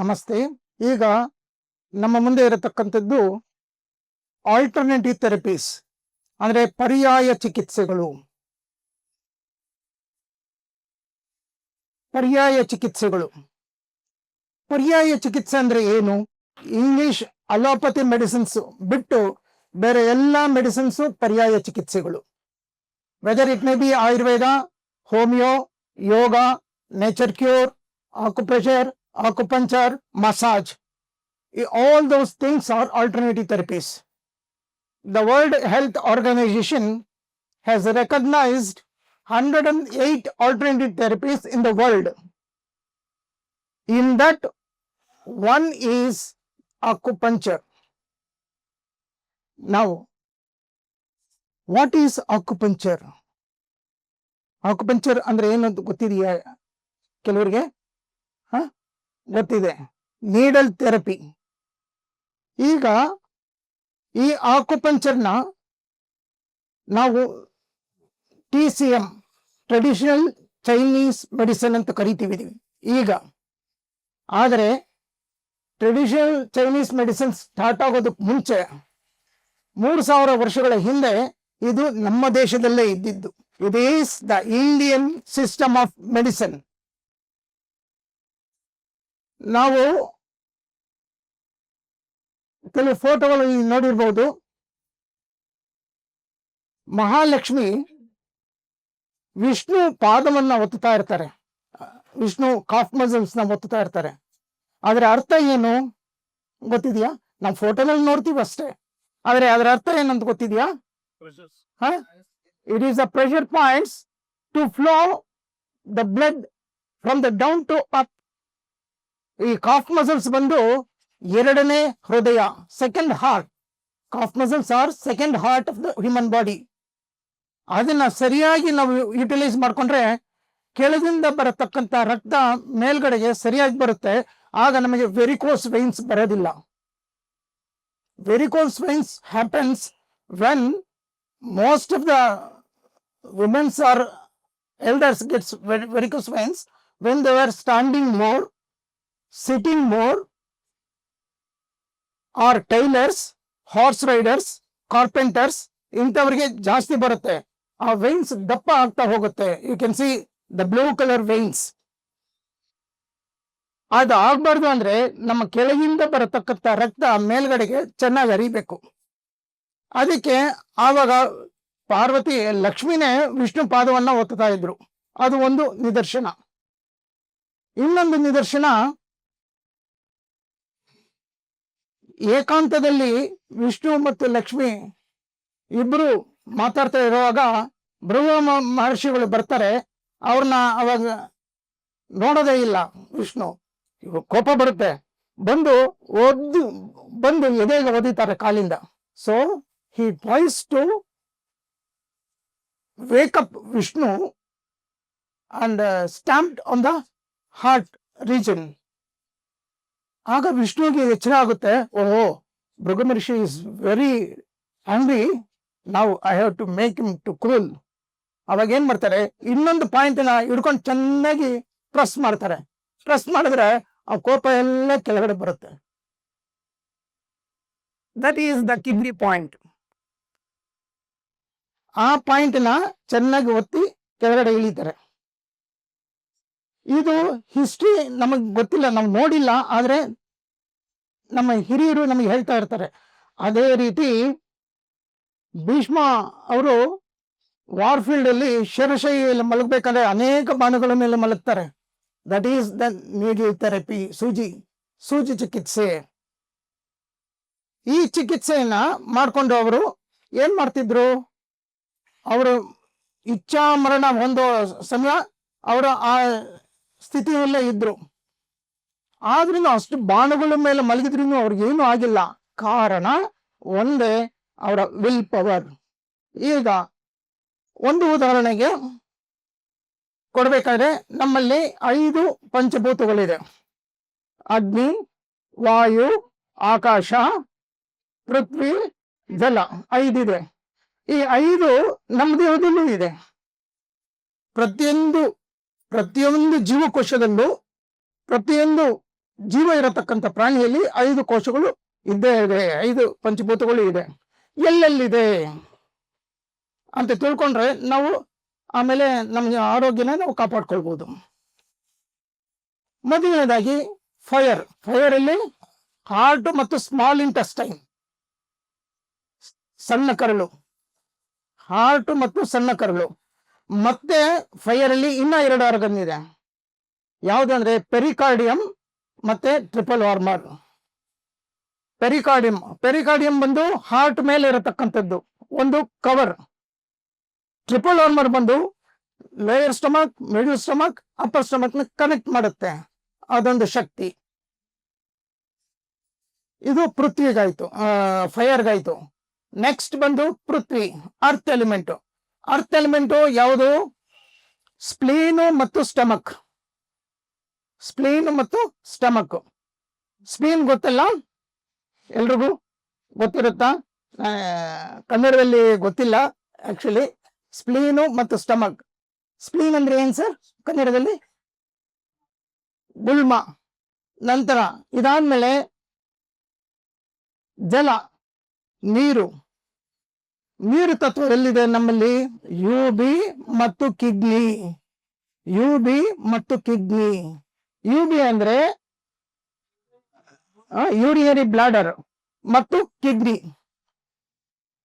ನಮಸ್ತೆ. ಈಗ ನಮ್ಮ ಮುಂದೆ ಇರತಕ್ಕಂಥದ್ದು ಆಲ್ಟರ್ನೇಟಿವ್ ಥೆರಪೀಸ್ ಅಂದರೆ ಪರ್ಯಾಯ ಚಿಕಿತ್ಸೆಗಳು. ಪರ್ಯಾಯ ಚಿಕಿತ್ಸೆಗಳು. ಪರ್ಯಾಯ ಚಿಕಿತ್ಸೆ ಅಂದರೆ ಏನು? ಇಂಗ್ಲಿಷ್ ಅಲೋಪತಿ ಮೆಡಿಸಿನ್ಸ್ ಬಿಟ್ಟು ಬೇರೆ ಎಲ್ಲ ಮೆಡಿಸಿನ್ಸ್ ಪರ್ಯಾಯ ಚಿಕಿತ್ಸೆಗಳು. Whether it may be Ayurveda homeo yoga nature cure acupressure acupuncture, massage. All those things are alternative therapies. The World Health Organization has recognized 108 alternative therapies in the world. In that, one is acupuncture. Now, what is acupuncture? acupuncture ಅಂದ್ರೆ ಏನು ಅಂತ ಗೊತ್ತಿದೆಯಾ ಕೆಲವರಿಗೆ ಹ ಗೊತ್ತಿದೆ. Needle therapy. ಈಗ ಈ ಆಕುಪಂಚರ್ನ ನಾವು T C M traditional Chinese medicine ಅಂತ ಕರಿತೀವಿ ಈಗ, ಆದರೆ ಟ್ರೆಡಿಷನಲ್ ಚೈನೀಸ್ ಮೆಡಿಸಿನ್ ಸ್ಟಾರ್ಟ್ ಆಗೋದಕ್ಕೆ ಮುಂಚೆ ಮೂರು ಸಾವಿರ ವರ್ಷಗಳ ಹಿಂದೆ ಇದು ನಮ್ಮ ದೇಶದಲ್ಲೇ ಇದ್ದಿದ್ದು. It is the Indian system of medicine ನಾವು ಕೆಲವು ಫೋಟೋಗಳು ಇಲ್ಲಿ ನೋಡಿರ್ಬೋದು. ಮಹಾಲಕ್ಷ್ಮಿ ವಿಷ್ಣು ಪಾದವನ್ನ ಒತ್ತುತ್ತಾ ಇರ್ತಾರೆ. ವಿಷ್ಣು ಕಾಫ್ ಮಸಲ್ಸ್ನ ಒತ್ತುತ್ತಾ ಇರ್ತಾರೆ. ಅದರ ಅರ್ಥ ಏನು ಗೊತ್ತಿದ್ಯಾ? ನಾವು ಫೋಟೋನಲ್ಲಿ ನೋಡ್ತೀವಿ ಅಷ್ಟೇ. ಆದ್ರೆ ಅದರ ಅರ್ಥ ಏನಂತ ಗೊತ್ತಿದ್ಯಾ? It is a pressure points to flow the blood from the down to up ಈ ಕಾಫ್ ಮಸಲ್ಸ್ ಬಂದು ಎರಡನೇ ಹೃದಯ second heart calf muscles are second heart of the human body ಅದನ್ನ ಸರಿಯಾಗಿ ನಾವು ಯುಟಿಲೈಸ್ ಮಾಡ್ಕೊಂಡ್ರೆ ಕೆಳದಿಂದ ಬರತಕ್ಕಂಥ ರಕ್ತ ಮೇಲ್ಗಡೆಗೆ ಸರಿಯಾಗಿ ಬರುತ್ತೆ. ಆಗ ನಮಗೆ ವೆರಿಕೋಸ್ ವೈನ್ಸ್ ಬರೋದಿಲ್ಲ. Varicose veins happens when most of the women's are elders gets varicose veins when they are standing more sitting more or tailors horse riders carpenters ಇಂಥವ್ರಿಗೆ ಜಾಸ್ತಿ ಬರುತ್ತೆ. ಆ ವೈನ್ಸ್ ದಪ್ಪ ಆಗ್ತಾ ಹೋಗುತ್ತೆ. You can see the blue colour veins ಅದು ಆಗ್ಬಾರ್ದು ಅಂದ್ರೆ ನಮ್ಮ ಕೆಳಗಿಂದ ಬರತಕ್ಕಂಥ ರಕ್ತ ಮೇಲ್ಗಡೆಗೆ ಚೆನ್ನಾಗಿ ಹರಿಬೇಕು. ಅದಕ್ಕೆ ಆವಾಗ ಪಾರ್ವತಿ ಲಕ್ಷ್ಮಿನೇ ವಿಷ್ಣು ಪಾದವನ್ನ ಒತ್ತುತ್ತಾ ಇದ್ರು. ಅದು ಒಂದು ನಿದರ್ಶನ. ಇನ್ನೊಂದು ನಿದರ್ಶನ ಏಕಾಂತದಲ್ಲಿ ವಿಷ್ಣು ಮತ್ತು ಲಕ್ಷ್ಮಿ ಇಬ್ರು ಮಾತಾಡ್ತಾ ಇರುವಾಗ ಬ್ರಹ್ಮ ಮಹರ್ಷಿಗಳು ಬರ್ತಾರೆ. ಅವ್ರನ್ನ ಅವಾಗ ನೋಡೋದೇ ಇಲ್ಲ ವಿಷ್ಣು. ಕೋಪ ಬರುತ್ತೆ. ಬಂದು ಒದ್ದು, ಬಂದು ಎದೆಗೆ ಒದಿತಾರೆ ಕಾಲಿಂದ. So he tries to wake up Vishnu and stamped on the heart region ಆಗ ವಿಷ್ಣುವಿಗೆ ಎಚ್ಚರ ಆಗುತ್ತೆ ಓಹೋ ಭೃಗಮರ್ಷಿ ಇಸ್ ವೆರಿ ಆಂಗ್ರಿ ನಾವು I have to make him to cool ಅವಾಗ ಏನ್ ಮಾಡ್ತಾರೆ? ಇನ್ನೊಂದು ಪಾಯಿಂಟ್ನ ಹಿಡ್ಕೊಂಡು ಚೆನ್ನಾಗಿ ಪ್ರೆಸ್ ಮಾಡ್ತಾರೆ. ಪ್ರೆಸ್ ಮಾಡಿದ್ರೆ ಆ ಕೋಪ ಎಲ್ಲ ಕೆಳಗಡೆ ಬರುತ್ತೆ. That is the kidney point ಆ ಪಾಯಿಂಟ್ನ ಚೆನ್ನಾಗಿ ಒತ್ತಿ ಕೆಳಗಡೆ ಇಳಿತಾರೆ. ಇದು ಹಿಸ್ಟ್ರಿ ನಮಗ್ ಗೊತ್ತಿಲ್ಲ ನಾವು ನೋಡಿಲ್ಲ ಆದ್ರೆ ನಮ್ಮ ಹಿರಿಯರು ನಮಗೆ ಹೇಳ್ತಾ ಇರ್ತಾರೆ. ಅದೇ ರೀತಿ ಭೀಷ್ಮ ಅವರು ವಾರ್ಫೀಲ್ಡ್ ಅಲ್ಲಿ ಶರಶೈಯಲ್ಲಿ ಮಲಗಬೇಕಂದ್ರೆ ಅನೇಕ ಬಾಣಗಳ ಮೇಲೆ ಮಲಗ್ತಾರೆ. That is the needle therapy ಸೂಜಿ ಸೂಜಿ ಚಿಕಿತ್ಸೆ. ಈ ಚಿಕಿತ್ಸೆಯನ್ನ ಮಾಡಿಕೊಂಡು ಅವರು ಏನ್ ಮಾಡ್ತಿದ್ರು? ಅವರು ಇಚ್ಛಾ ಮರಣ ಹೊಂದೋ ಸಮಯ ಅವರ ಆ ಸ್ಥಿತಿಯಲ್ಲೇ ಇದ್ರು. ಆದ್ರೂ ಅಷ್ಟು ಬಾಣಗಳ ಮೇಲೆ ಮಲಗಿದ್ರೂ ಅವ್ರಿಗೇನು ಆಗಿಲ್ಲ. ಕಾರಣ ಒಂದೇ ಅವರ ವಿಲ್ ಪವರ್ ಈಗ ಒಂದು ಉದಾಹರಣೆಗೆ ಕೊಡಬೇಕಾದ್ರೆ ನಮ್ಮಲ್ಲಿ ಐದು ಪಂಚಭೂತಗಳಿದೆ. ಅಗ್ನಿ, ವಾಯು, ಆಕಾಶ, ಪೃಥ್ವಿ, ಜಲ ಐದಿದೆ. ಈ ಐದು ನಮ್ಮ ದೇಹದಲ್ಲೂ ಇದೆ. ಪ್ರತಿಯೊಂದು ಪ್ರತಿಯೊಂದು ಜೀವಕೋಶದಲ್ಲೂ ಪ್ರತಿಯೊಂದು ಜೀವ ಇರತಕ್ಕಂಥ ಪ್ರಾಣಿಯಲ್ಲಿ ಐದು ಕೋಶಗಳು ಇದ್ದೇ ಇದೆ, ಐದು ಪಂಚಭೂತಗಳು ಇದೆ. ಎಲ್ಲೆಲ್ಲಿದೆ ಅಂತ ತಿಳ್ಕೊಂಡ್ರೆ ನಾವು ಆಮೇಲೆ ನಮ್ಮ ಆರೋಗ್ಯನ ನಾವು ಕಾಪಾಡ್ಕೊಳ್ಬೋದು. ಮೊದಲನೇದಾಗಿ ಫೈರ್. ಫೈರ್ ಅಲ್ಲಿ ಹಾರ್ಟ್ ಮತ್ತು ಸ್ಮಾಲ್ ಇಂಟೆಸ್ಟೈನ್. ಸಣ್ಣ ಕರಳು. ಹಾರ್ಟ್ ಮತ್ತು ಸಣ್ಣ ಕರಳು. ಮತ್ತೆ ಫೈರ್ ಅಲ್ಲಿ ಇನ್ನ ಎರಡು ಆರ್ಗನ್ ಇದೆ. ಯಾವುದಂದ್ರೆ ಪೆರಿಕಾರ್ಡಿಯಂ ಮತ್ತೆ ಟ್ರಿಪಲ್ ವಾರ್ಮರ್ ಪೆರಿಕಾರ್ಡಿಯಂ ಪೆರಿಕಾರ್ಡಿಯಂ ಬಂದು ಹಾರ್ಟ್ ಮೇಲೆ ಇರತಕ್ಕಂಥದ್ದು. ಒಂದು ಕವರ್ ಟ್ರಿಪಲ್ ವಾರ್ಮರ್ ಬಂದು lower stomach middle stomach upper ಸ್ಟಮಕ್ನ connect ಮಾಡುತ್ತೆ. ಅದೊಂದು ಶಕ್ತಿ. ಇದು ಪೃಥ್ವಿಗಾಯ್ತು. ಫೈರ್ಗಾಯ್ತು ನೆಕ್ಸ್ಟ್ ಬಂದು ಪೃಥ್ವಿ ಅರ್ತ್ ಎಲಿಮೆಂಟ್ ಅರ್ತ್ ಎಲಿಮೆಂಟ್ ಯಾವುದು? ಸ್ಪ್ಲೀನು ಮತ್ತು ಸ್ಟಮಕ್ ಸ್ಪ್ಲೀನ್ ಮತ್ತು ಸ್ಟಮಕ್ ಸ್ಪ್ಲೀನ್ ಗೊತ್ತಲ್ಲ? ಎಲ್ರಿಗೂ ಗೊತ್ತಿರುತ್ತಾ? ಕನ್ನಡದಲ್ಲಿ ಗೊತ್ತಿಲ್ಲ ಆಕ್ಚುಲಿ ಸ್ಪ್ಲೀನು ಮತ್ತು ಸ್ಟಮಕ್ ಸ್ಪ್ಲೀನ್ ಅಂದ್ರೆ ಏನ್ ಸರ್? ಕನ್ನಡದಲ್ಲಿ? ಗುಲ್ಮ. ನಂತರ ಇದಾದ್ಮೇಲೆ ಜಲ, ನೀರು. ನೀರು ತತ್ವ ಎಲ್ಲಿದೆ ನಮ್ಮಲ್ಲಿ? ಯು ಬಿ ಮತ್ತು ಕಿಡ್ನಿ ಯು ಬಿ ಮತ್ತು ಕಿಡ್ನಿ ಯು ಬಿ ಅಂದ್ರೆ ಯೂರಿಯರಿ ಬ್ಲಾಡರ್ ಮತ್ತು ಕಿಡ್ನಿ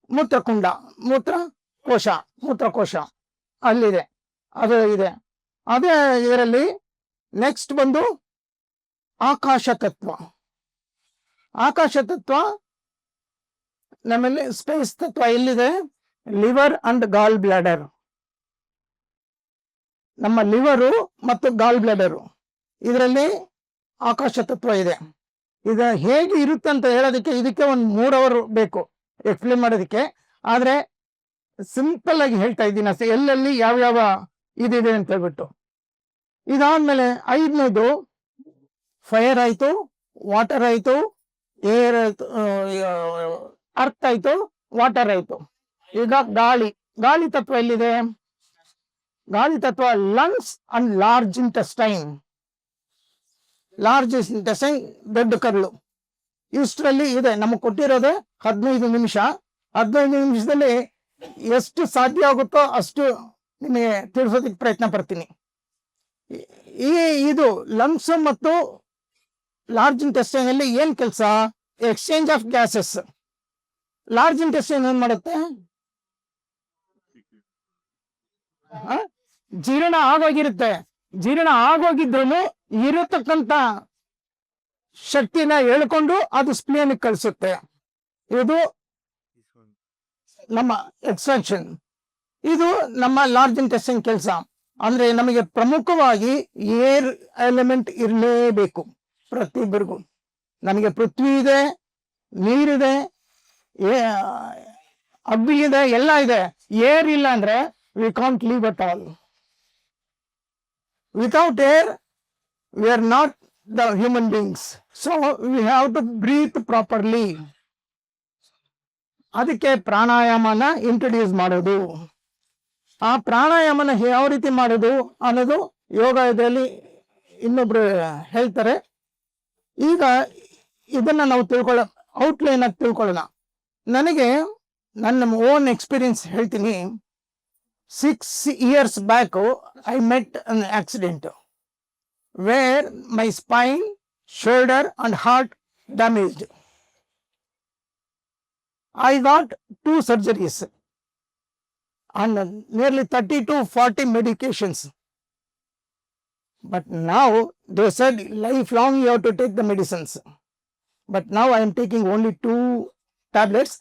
ಮೂತ್ರಕುಂಡ ಮೂತ್ರ ಕೋಶ ಮೂತ್ರಕೋಶ ಅಲ್ಲಿದೆ, ಅದು ಇದೆ. ಅದೇ ಇದರಲ್ಲಿ ನೆಕ್ಸ್ಟ್ ಬಂದು ಆಕಾಶ ತತ್ವ. ಆಕಾಶ ತತ್ವ ನಮ್ಮಲ್ಲಿ ಸ್ಪೇಸ್ ತತ್ವ ಎಲ್ಲಿದೆ? ಲಿವರ್ ಅಂಡ್ ಗಾಲ್ ಬ್ಲಾಡರ್ ನಮ್ಮ ಲಿವರು ಮತ್ತು ಗಾಲ್ ಬ್ಲಾಡರು ಇದರಲ್ಲಿ ಆಕಾಶ ತತ್ವ ಇದೆ. ಇದ ಹೇಗೆ ಇರುತ್ತೆ ಅಂತ ಹೇಳೋದಕ್ಕೆ ಇದಕ್ಕೆ ಒಂದು ಮೂರು ಅವರ್ ಬೇಕು ಎಕ್ಸ್ಪ್ಲೇನ್ ಮಾಡೋದಕ್ಕೆ. ಆದ್ರೆ ಸಿಂಪಲ್ ಆಗಿ ಹೇಳ್ತಾ ಇದ್ದೀನಿ ಅಷ್ಟೇ. ಎಲ್ಲೆಲ್ಲಿ ಯಾವ್ಯಾವ ಇದಿದೆ ಅಂತ ಹೇಳ್ಬಿಟ್ಟು. ಇದಾದ್ಮೇಲೆ ಐದನೇದು ಫೈರ್ ಆಯಿತು ವಾಟರ್ ಆಯಿತು ಏರ್ ಆಯಿತು ಅರ್ತ್ ಆಯ್ತು ವಾಟರ್ ಆಯಿತು. ಈಗ ಗಾಳಿ. ಗಾಳಿ ತತ್ವ ಎಲ್ಲಿದೆ? ಗಾಳಿ ತತ್ವ lungs and large intestine large intestine ದೊಡ್ಡ ಕರಳು ಇಷ್ಟರಲ್ಲಿ ಇದೆ, ನಮಗೆ ಕೊಟ್ಟಿರೋದೆ ಹದಿನೈದು ನಿಮಿಷ. ಹದಿನೈದು ನಿಮಿಷದಲ್ಲಿ ಎಷ್ಟು ಸಾಧ್ಯ ಆಗುತ್ತೋ ಅಷ್ಟು ನಿಮಗೆ ತಿಳಿಸೋದಕ್ಕೆ ಪ್ರಯತ್ನ ಪಡ್ತೀನಿ. ಈ- ಇದು ಲಂಗ್ಸ್ ಮತ್ತು ಲಾರ್ಜ್ ಇಂಟೆಸ್ಟೈನ್ ಅಲ್ಲಿ ಏನ್ ಕೆಲಸ? Exchange of gases large intestine ಏನ್ ಮಾಡುತ್ತೆ? ಜೀರ್ಣ ಆಗೋಗಿರುತ್ತೆ. ಜೀರ್ಣ ಆಗೋಗಿದ್ರು ಇರತಕ್ಕಂತ ಶಕ್ತಿನ ಹೇಳ್ಕೊಂಡು ಅದು ಸ್ಪ್ಲೇನ್ ಕಳಿಸುತ್ತೆ. ಇದು ನಮ್ಮ ಎಕ್ಸ್ಟ್ರಾಕ್ಷನ್ ಇದು ನಮ್ಮ ಲಾರ್ಜ್ ಇಂಟೆಸ್ಟಿಂಗ್ ಕೆಲಸ. ಅಂದ್ರೆ ನಮಗೆ ಪ್ರಮುಖವಾಗಿ ಏರ್ ಎಲಿಮೆಂಟ್ ಇರಲೇಬೇಕು ಪ್ರತಿಯೊಬ್ಬರಿಗೂ. ನಮಗೆ ಪೃಥ್ವಿ ಇದೆ ನೀರಿದೆ ಅಗ್ನಿ ಇದೆ, ಎಲ್ಲ ಇದೆ. ಏರ್ ಇಲ್ಲ ಅಂದ್ರೆ we can't live at all without air we are not the human beings. So we have to breathe properly ಅದಕ್ಕೆ ಪ್ರಾಣಾಯಾಮನ ಇಂಟ್ರೊಡ್ಯೂಸ್ ಮಾಡೋದು. ಆ ಪ್ರಾಣಾಯಾಮನ ಯಾವ ರೀತಿ ಮಾಡೋದು ಅನ್ನೋದು ಯೋಗ ಇದರಲ್ಲಿ ಇನ್ನೊಬ್ರು ಹೇಳ್ತಾರೆ. ಈಗ ಇದನ್ನ ನಾವು ತಿಳ್ಕೊಳ್ಳ ಔಟ್ಲೈನ್ ಆಗಿ ತಿಳ್ಕೊಳ್ಳೋಣ. ನನಗೆ ನನ್ನ ಓನ್ ಎಕ್ಸ್ಪೀರಿಯನ್ಸ್ ಹೇಳ್ತೀನಿ. Six years back I met an accident where my spine, shoulder and heart damaged. I got two surgeries and nearly 30 to 40 medications. But now they said lifelong you have to take the medicines. But now I am taking only two tablets.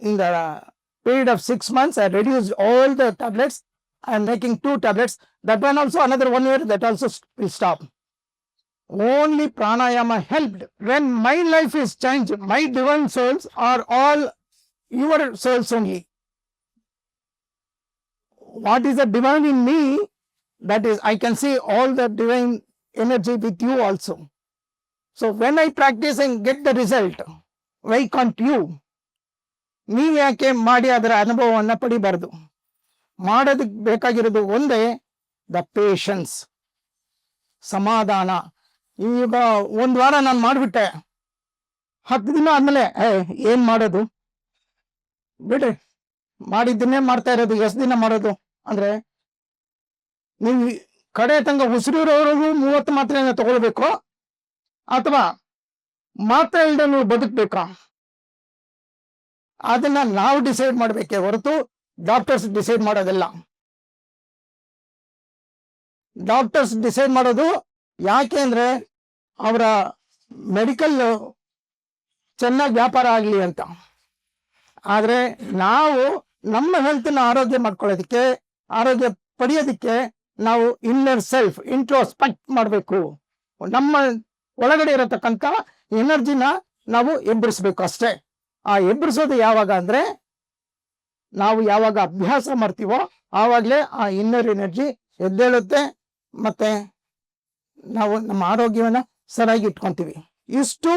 In the uh, period of six months, I reduced all the tablets I am making two tablets. That one also another one year that also s- will stop. Only pranayama helped. When my life is changed, my divine souls are all your souls only. What is the divine in me? That is, I can see all the divine energy with you also. So when I practice and get the result, why can't you? ನೀವು ಯಾಕೆ ಮಾಡಿ ಅದರ ಅನುಭವವನ್ನ ಪಡಿಬಾರದು ಮಾಡೋದಕ್ಕೆ ಬೇಕಾಗಿರೋದು ಒಂದೇ the patience ಸಮಾಧಾನ. ಈಗ ಒಂದು ವಾರ ನಾನು ಮಾಡಿಬಿಟ್ಟೆ. ಹತ್ತು ದಿನ ಆದ್ಮೇಲೆ, ಏ, ಏನ್ ಮಾಡೋದು? ಬಿಡ್ರಿ, ಮಾಡಿದ್ದನ್ನೇ ಮಾಡ್ತಾ ಇರೋದು, ಎಷ್ಟು ದಿನ ಮಾಡೋದು? ಅಂದ್ರೆ, ನೀವು ಕಡೆ ತಂಗ ಉಸಿರಿರೋವರೆಗೂ ಮೂವತ್ತು ಮಾತ್ರೆನ ತಗೊಳ್ಬೇಕು, ಅಥವಾ ಮಾತ್ರೆ ಇಲ್ಲದೆ ನೀವು ಬದುಕಬೇಕಾ? ಅದನ್ನ ನಾವು ಡಿಸೈಡ್ ಮಾಡಬೇಕೇ ಹೊರತು ಡಾಕ್ಟರ್ಸ್ ಡಿಸೈಡ್ ಮಾಡೋದಿಲ್ಲ. ಡಾಕ್ಟರ್ಸ್ ಡಿಸೈಡ್ ಮಾಡೋದು ಯಾಕೆ ಅಂದ್ರೆ ಅವರ ಮೆಡಿಕಲ್ ಚೆನ್ನಾಗಿ ವ್ಯಾಪಾರ ಆಗಲಿ ಅಂತ. ಆದರೆ ನಾವು ನಮ್ಮ ಹೆಲ್ತನ್ನು ಆರೋಗ್ಯ ಮಾಡ್ಕೊಳ್ಳೋದಕ್ಕೆ, ಆರೋಗ್ಯ ಪಡೆಯೋದಕ್ಕೆ ನಾವು ಇನ್ನರ್ ಸೆಲ್ಫ್ ಇಂಟ್ರೋಸ್ಪೆಕ್ಟ್ ಮಾಡಬೇಕು. ನಮ್ಮ ಒಳಗಡೆ ಇರತಕ್ಕಂತ ಎನರ್ಜಿನ ನಾವು ಎಬ್ಬರಿಸ್ಬೇಕು ಅಷ್ಟೇ. ಆ ಎಬ್ಬರಿಸೋದು ಯಾವಾಗ ಅಂದ್ರೆ ನಾವು ಯಾವಾಗ ಅಭ್ಯಾಸ ಮಾಡ್ತೀವೋ ಆವಾಗಲೇ ಆ ಇನ್ನರ್ ಎನರ್ಜಿ ಎದ್ದೇಳುತ್ತೆ ಮತ್ತೆ ನಾವು ನಮ್ಮ ಆರೋಗ್ಯವನ್ನು ಸರಿಯಾಗಿ ಇಟ್ಕೊಂತೀವಿ. ಇಷ್ಟು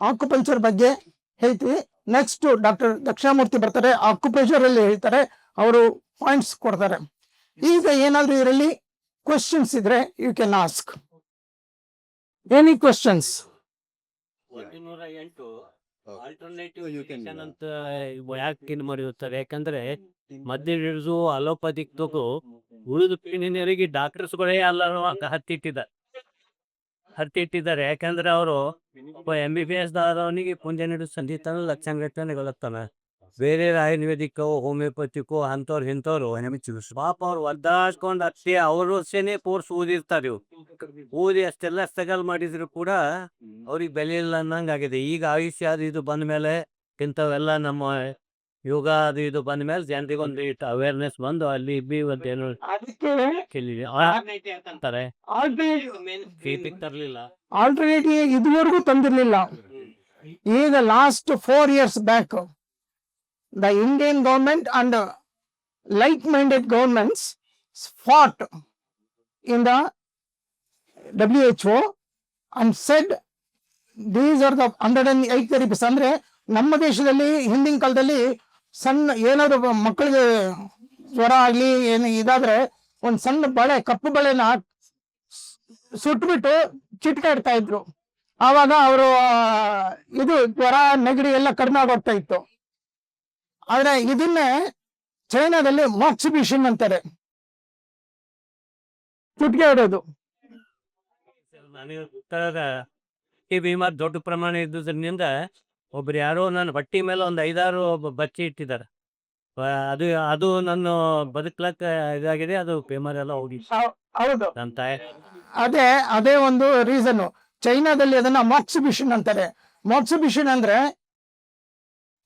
ಆಕ್ಯುಪಂಚರ್ ಬಗ್ಗೆ ಹೇಳ್ತೀವಿ. ನೆಕ್ಸ್ಟ್ ಡಾಕ್ಟರ್ ದಕ್ಷಿಣಾಮೂರ್ತಿ ಬರ್ತಾರೆ. ಆಕ್ಯುಪಂಚರ್ ಅಲ್ಲಿ ಹೇಳ್ತಾರೆ. ಅವರು ಪಾಯಿಂಟ್ಸ್ ಕೊಡ್ತಾರೆ. ಈಗ ಏನಾದ್ರೂ ಇದರಲ್ಲಿ ಕ್ವಶನ್ಸ್ ಇದ್ರೆ you can ask any questions alternative ಅಂತ ಯಾಕೆ ಮರೆಯುತ್ತಾರೆ ಯಾಕಂದ್ರೆ ಮದ್ಯ ಹಿಡಿದು ಅಲೋಪತಿಕ್ ತಗೋ ಉಳಿದು ಪಿಣಿನರಿಗೆ ಡಾಕ್ಟರ್ಸ್ಗಳೇ ಎಲ್ಲರೂ ಹತ್ತಿಟ್ಟಿದ್ದಾರೆ. ಹತ್ತಿಟ್ಟಿದ್ದಾರೆ. ಯಾಕಂದ್ರೆ ಅವರು ಎಂ ಬಿ ಬಿ ಎಸ್ ದಾದವನಿಗೆ ಪುಂಜೆ ನೀಡು ಸಂಧಿತಾನ ಲಕ್ಷಣ ಗಟ್ಟನೆ ಗೊತ್ತಾನ ಬೇರೆ ಆಯುರ್ವೇದಿಕ್ ಹೋಮಿಯೋಪತಿಕ್ ಅಂಥವ್ರು ಇಂಥವ್ರು ಪಾಪ ಅವ್ರು ಒದ್ದಾಡ್ಕೊಂಡು ಅಷ್ಟೇ ಅವರು ಅಷ್ಟೇನೆ ಕೋರ್ಸ್ ಓದಿರ್ತಾರೆ ಇವ್ರು. ಓದಿ ಅಷ್ಟೆಲ್ಲ ಸ್ಟ್ರಗಲ್ ಮಾಡಿದ್ರು ಕೂಡ ಅವ್ರಿಗೆ ಬೆಲೆ ಇಲ್ಲ ಅನ್ನಂಗೆ ಆಗಿದೆ ಈಗ ಆಯುಷ್ಯ ಅದು ಇದು ಬಂದ ಮೇಲೆ ಇಂಥವೆಲ್ಲ ನಮ್ಮ ಯೋಗ ಅದು ಇದು ಬಂದ ಮೇಲೆ ಜನರಿಗೆ ಒಂದು ಇಟ್ಟು ಅವೇರ್ನೆಸ್ ಬಂದು ಅಲ್ಲಿ ಬಿ ಏನೋ ಅದಕ್ಕೆ ಕೇಳಿದೆ. ಅಂತಾರೆ. ತರಲಿಲ್ಲ. ಆಲ್ಟರ್ನೇಟಿವ್ ಇದುವರೆಗೂ ತಂದಿರ್ಲಿಲ್ಲ. ಈಗ last four years back the Indian government and fought in the W H O and said these are the hundred and eight therapies ಅಂದ್ರೆ ನಮ್ಮ ದೇಶದಲ್ಲಿ ಹಿಂದಿನ ಕಾಲದಲ್ಲಿ ಸಣ್ಣ ಏನಾದ್ರು ಮಕ್ಕಳಿಗೆ ಜ್ವರ ಆಗ್ಲಿ, ಏನು ಇದಾದ್ರೆ ಒಂದ್ ಸಣ್ಣ ಬಳೆ, ಕಪ್ಪು ಬಳೆನ ಸುಟ್ಬಿಟ್ಟು ಚಿಟ್ಕೆ ಇಡ್ತಾ ಇದ್ರು. ಆವಾಗ ಅವರು ಇದು ಜ್ವರ, ನೆಗಡಿ ಎಲ್ಲ ಕಡಿಮೆ ಆಗೋಗ್ತಾ ಇತ್ತು. ಆದ್ರೆ ಇದನ್ನೇ ಚೈನಾದಲ್ಲಿ ಮಾಕ್ಸಿಬಿಷನ್ ಅಂತಾರೆ. ಚುಟ್ಕೆ ಆಡೋದು ನನಗೆ ಗೊತ್ತಾಗ ಈ ಭೀಮಾ ದೊಡ್ಡ ಪ್ರಮಾಣ ಇದ್ದುದರಿಂದ ಒಬ್ರು ಯಾರೋ ನನ್ನ ಬಟ್ಟಿ ಮೇಲೆ ಒಂದು ಐದಾರು ಬಚ್ಚಿ ಇಟ್ಟಿದ್ದಾರೆ. ಅದು ಅದು ನನ್ನ ಬದುಕ್ಲಕ್ಕ ಇದಾಗಿದೆ ಅದು ಪೇಮರ್ ಎಲ್ಲ ಹೋಗಿ ಹೌದು. ನನ್ನ ತಾಯಿ. ಅದೇ ಅದೇ ಒಂದು ರೀಸನ್ ಚೈನಾದಲ್ಲಿ ಅದನ್ನ ಮಾಕ್ಸಿಬಿಷನ್ ಅಂತಾರೆ. ಮಾಕ್ಸಿಬಿಷನ್ ಅಂದ್ರೆ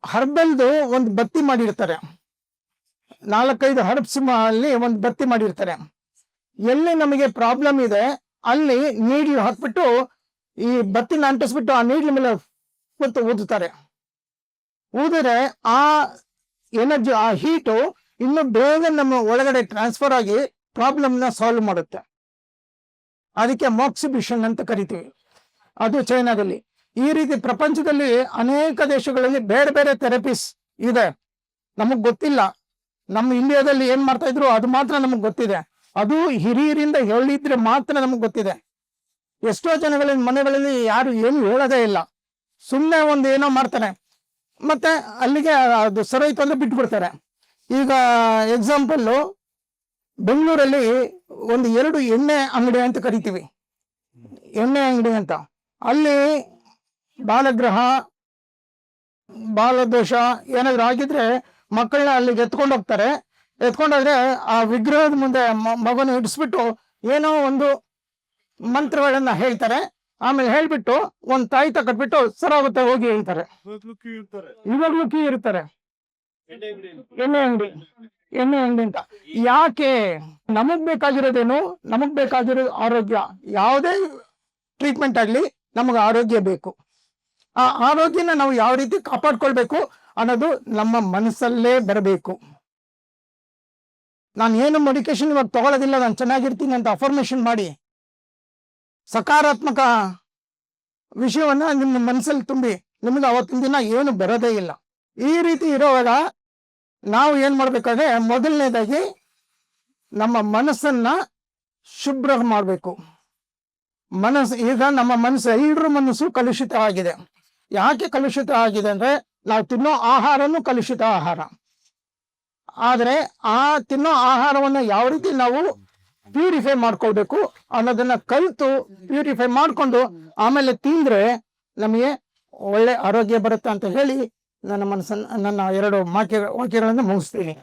ಹರ್ಬಲ್ದು ಒಂದು ಬತ್ತಿ ಮಾಡಿರ್ತಾರೆ. ನಾಲ್ಕೈದು ಹರ್ಬ್ಸ್ ಅಲ್ಲಿ ಒಂದು ಬತ್ತಿ ಮಾಡಿರ್ತಾರೆ. ಎಲ್ಲಿ ನಮಗೆ ಪ್ರಾಬ್ಲಮ್ ಇದೆ, ಅಲ್ಲಿ ನೀಡ್ಲು ಹಾಕ್ಬಿಟ್ಟು ಈ ಬತ್ತಿನ ಅಂಟಿಸ್ಬಿಟ್ಟು ಆ ನೀಡ್ಲ ಮೇಲೆ ಕೂತು ಊದುತ್ತಾರೆ. ಊದಿದ್ರೆ ಆ ಎನರ್ಜಿ ಆ ಹೀಟು ಇನ್ನು ಬೇಗ ನಮ್ಮ ಒಳಗಡೆ ಟ್ರಾನ್ಸ್ಫರ್ ಆಗಿ ಪ್ರಾಬ್ಲಮ್ನ ಸಾಲ್ವ್ ಮಾಡುತ್ತೆ. ಅದಕ್ಕೆ ಮಾಕ್ಸಿಬಿಷನ್ ಅಂತ ಕರಿತೀವಿ. ಅದು ಚೈನಾದಲ್ಲಿ. ಈ ರೀತಿ ಪ್ರಪಂಚದಲ್ಲಿ ಅನೇಕ ದೇಶಗಳಲ್ಲಿ ಬೇರೆ ಬೇರೆ ಥೆರಪಿಸ್ ಇದೆ. ನಮಗ್ ಗೊತ್ತಿಲ್ಲ. ನಮ್ಮ ಇಂಡಿಯಾದಲ್ಲಿ ಏನ್ ಮಾಡ್ತಾ ಇದ್ರು ಅದು ಮಾತ್ರ ನಮಗ್ ಗೊತ್ತಿದೆ. ಅದು ಹಿರಿಯರಿಂದ ಹೇಳಿದ್ರೆ ಮಾತ್ರ ನಮಗ್ ಗೊತ್ತಿದೆ. ಎಷ್ಟೋ ಜನಗಳ ಮನೆಗಳಲ್ಲಿ ಯಾರು ಏನು ಹೇಳೋದೇ ಇಲ್ಲ. ಸುಮ್ಮನೆ ಒಂದು ಏನೋ ಮಾಡ್ತಾರೆ. ಮತ್ತೆ ಅಲ್ಲಿಗೆ ಅದು ಸರೋಯ್ತು ಅಂದ್ರೆ ಬಿಟ್ಬಿಡ್ತಾರೆ. ಈಗ ಎಕ್ಸಾಂಪಲ್ಲು ಬೆಂಗಳೂರಲ್ಲಿ ಒಂದು ಎರಡು ಎಣ್ಣೆ ಅಂಗಡಿ ಅಂತ ಕರಿತೀವಿ. ಎಣ್ಣೆ ಅಂಗಡಿ ಅಂತ. ಅಲ್ಲಿ ಬಾಲಗ್ರಹ, ಬಾಲದೋಷ ಏನಾದ್ರು ಆಗಿದ್ರೆ ಮಕ್ಕಳನ್ನ ಅಲ್ಲಿಗೆ ಎತ್ಕೊಂಡು ಹೋಗ್ತಾರೆ. ಎತ್ಕೊಂಡೋದ್ರೆ ಆ ವಿಗ್ರಹದ ಮುಂದೆ ಮಗನ ಇಡಿಸ್ಬಿಟ್ಟು ಏನೋ ಒಂದು ಮಂತ್ರಗಳನ್ನ ಹೇಳ್ತಾರೆ. ಆಮೇಲೆ ಹೇಳ್ಬಿಟ್ಟು ಒಂದ್ ತಾಯಿ ಕಟ್ಬಿಟ್ಟು ಸರಾಗುತ್ತೆ ಹೋಗಿ ಹೇಳ್ತಾರೆ. ಇವಾಗ್ಲೂ ಕೀ ಇರ್ತಾರೆ. ಎಣ್ಣೆ ಅಂಗಡಿ ಎಣ್ಣೆ ಅಂಗಡಿ ಅಂತ. ಯಾಕೆ? ನಮಗ್ ಬೇಕಾಗಿರೋದೇನು? ನಮಗ್ ಬೇಕಾಗಿರೋ ಆರೋಗ್ಯ. ಯಾವುದೇ ಟ್ರೀಟ್ಮೆಂಟ್ ಆಗ್ಲಿ ನಮಗೆ ಆರೋಗ್ಯ ಬೇಕು. ಆ ಆರೋಗ್ಯನ ನಾವು ಯಾವ ರೀತಿ ಕಾಪಾಡ್ಕೊಳ್ಬೇಕು ಅನ್ನೋದು ನಮ್ಮ ಮನಸ್ಸಲ್ಲೇ ಬರಬೇಕು. ನಾನು ಏನು ಮೆಡಿಕೇಶನ್ ಇವಾಗ ತಗೊಳ್ಳೋದಿಲ್ಲ ನಾನು ಚೆನ್ನಾಗಿರ್ತೀನಿ ಅಂತ ಅಫರ್ಮೇಶನ್ ಮಾಡಿ ಸಕಾರಾತ್ಮಕ ವಿಷಯವನ್ನ ನಿಮ್ಮ ಮನಸ್ಸಲ್ಲಿ ತುಂಬಿ ನಿಮಗೆ ಅವತ್ತಿನ ದಿನ ಏನು ಬರೋದೇ ಇಲ್ಲ. ಈ ರೀತಿ ಇರೋವಾಗ ನಾವು ಏನ್ ಮಾಡ್ಬೇಕಾದ್ರೆ ಮೊದಲನೇದಾಗಿ ನಮ್ಮ ಮನಸ್ಸನ್ನ ಶುಭ್ರ ಮಾಡಬೇಕು. ಮನಸ್ಸು, ಈಗ ನಮ್ಮ ಮನಸ್ಸು ಎಲ್ಲರ ಮನಸ್ಸು ಕಲುಷಿತ ಆಗಿದೆ ಯಾಕೆ ಕಲುಷಿತ ಆಗಿದೆ ಅಂದ್ರೆ ನಾವು ತಿನ್ನೋ ಆಹಾರನೂ ಕಲುಷಿತ ಆಹಾರ. ಆದರೆ ಆ ತಿನ್ನೋ ಆಹಾರವನ್ನು ಯಾವ ರೀತಿ ನಾವು ಪ್ಯೂರಿಫೈ ಮಾಡ್ಕೋಬೇಕು ಅನ್ನೋದನ್ನ ಕಲಿತು ಪ್ಯೂರಿಫೈ ಮಾಡ್ಕೊಂಡು ಆಮೇಲೆ ತಿಂದ್ರೆ ನಮಗೆ ಒಳ್ಳೆ ಆರೋಗ್ಯ ಬರುತ್ತೆ ಅಂತ ಹೇಳಿ ನನ್ನ ಮನಸ್ಸನ್ನು, ನನ್ನ ಎರಡು ವಾಕ್ಯ, ವಾಕ್ಯಗಳನ್ನು ಮುಗಿಸ್ತೀನಿ.